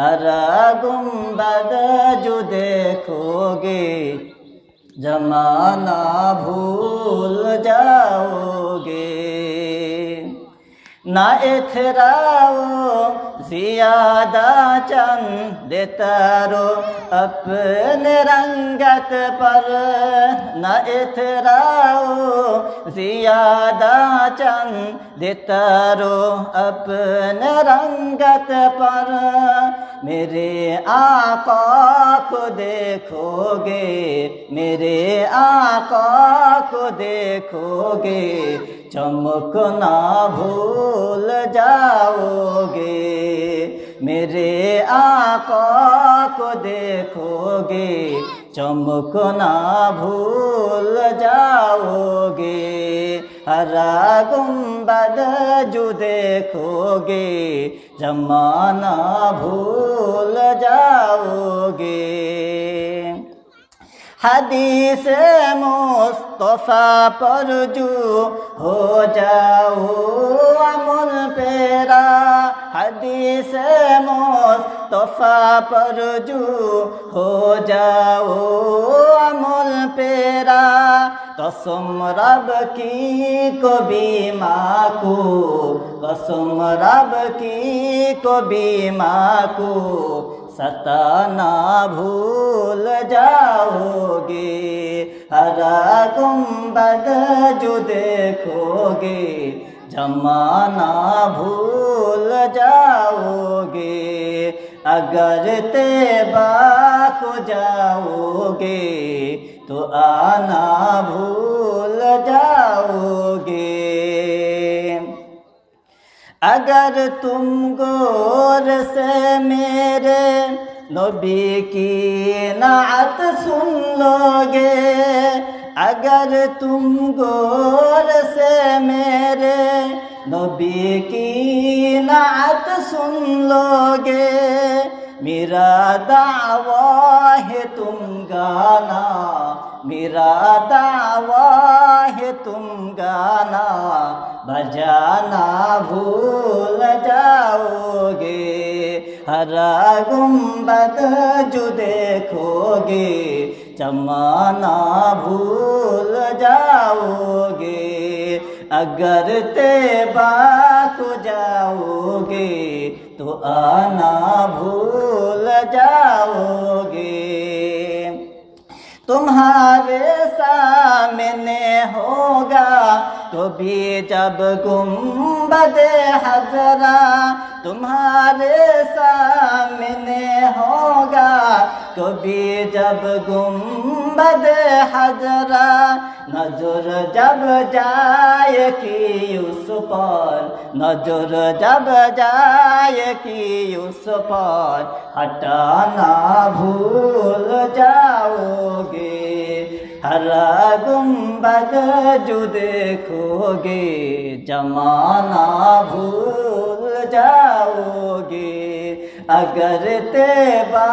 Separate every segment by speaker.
Speaker 1: हरा गुम्बद जो देखोगे जमाना भूल जाओगे ना इथराओ जियादा चंद तारो अपने रंगत पर न इथराओ जियादा चंद तारो अपने रंगत पर मेरे आका को देखोगे मेरे आका को देखोगे चमकना भूल जाओगे मेरे आका को देखोगे चमकना भूल जाओगे हरा गुम्बद जो देखोगे जमाना भूल जाओगे हदीस मुस्तफ़ा पर जो हो जाओ अमुल पेरा हदीस मुस्तफ़ा पर जो हो जाओ अमुल पेरा कसम रब की को बीमा को कसम रब की को बीमा को सताना भूल जाओगे हरा गुम्बद जो देखोगे जमाना भूल जाओगे अगर तेबा को जाओगे तो आना भूल जाओगे। अगर तुम गौर से मेरे नबी की नात सुन लोगे, अगर तुम गौर से मेरे नबी की नात सुन लोगे दावा है तुम गाना मेरा दावा है तुम गाना बजाना भूल जाओगे हरा गुम्बद जो देखोगे जमाना भूल जाओगे अगर तेबा को जाओगे तो आना भूल जाओगे। तुम्हारे सामने होगा तो भी जब गुंबद हजरा तुम्हारे सामने होगा तो भी जब गुंबद हजरा, नज़र जब जाए कि उस पर, नज़र जब जाए कि उस पर, हटाना भूल जाओगे, हरा गुंबद जो देखोगे जमाना भूल जाओगे अगर तेबा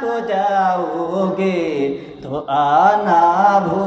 Speaker 1: को जाओगे तो आना भूल